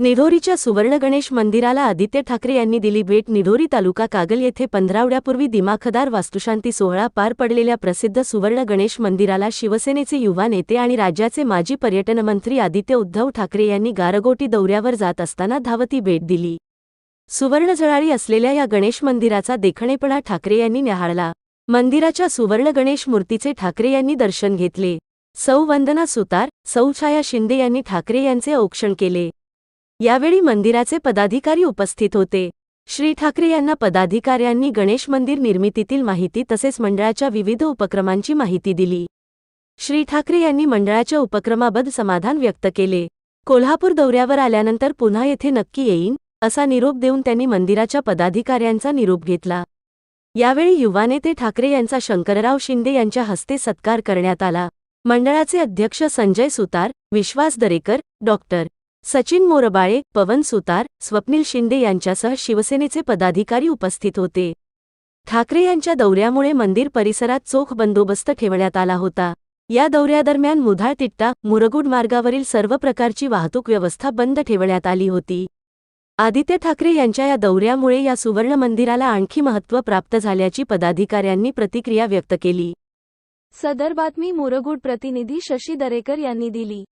निढोरीच्या सुवर्ण गणेश मंदिराला आदित्य ठाकरे यांनी दिली भेट. निढोरी तालुका कागल येथे पंधरावड्यापूर्वी दिमाखदार वास्तुशांती सोहळा पार पडलेल्या प्रसिद्ध सुवर्ण गणेश मंदिराला शिवसेनेचे युवा नेते आणि राज्याचे माजी पर्यटन मंत्री आदित्य उद्धव ठाकरे यांनी गारगोटी दौऱ्यावर जात असताना धावती भेट दिली. सुवर्ण जळाळी असलेल्या या गणेश मंदिराचा देखणेपणा ठाकरे यांनी न्याहाळला मंदिराच्या सुवर्ण गणेश मूर्तीचे ठाकरे यांनी दर्शन घेतले. सौ वंदना सुतार सौ छाया शिंदे यांनी ठाकरे यांचे औक्षण केले. यावेळी मंदिराचे पदाधिकारी उपस्थित होते. श्री ठाकरे यांना पदाधिकाऱ्यांनी गणेश मंदिर निर्मितीतील माहिती तसेच मंडळाच्या विविध उपक्रमांची माहिती दिली. श्री ठाकरे यांनी मंडळाच्या उपक्रमाबद्दल समाधान व्यक्त केले. कोल्हापूर दौऱ्यावर आल्यानंतर पुन्हा येथे नक्की येईन असा निरोप देऊन त्यांनी मंदिराच्या पदाधिकाऱ्यांचा निरोप घेतला. यावेळी युवा नेते ठाकरे यांचा शंकरराव शिंदे यांच्या हस्ते सत्कार करण्यात आला. मंडळाचे अध्यक्ष संजय सुतार विश्वास दरेकर डॉक्टर. सचिन मोरबाळे पवन सुतार स्वप्नील शिंदे यांच्यासह शिवसेनेचे पदाधिकारी उपस्थित होते. ठाकरे यांच्या दौऱ्यामुळे मंदिर परिसरात चोख बंदोबस्त ठेवण्यात आला होता. या दौऱ्यादरम्यान मुधाळ तिट्टा मुरगुड मार्गावरील सर्व प्रकारची वाहतूक व्यवस्था बंद ठेवण्यात आली होती. आदित्य ठाकरे यांच्या या दौऱ्यामुळे या सुवर्ण मंदिराला आणखी महत्त्व प्राप्त झाल्याची पदाधिकाऱ्यांनी प्रतिक्रिया व्यक्त केली. सदर बातमी मुरगुड प्रतिनिधी शशी दरेकर यांनी दिली.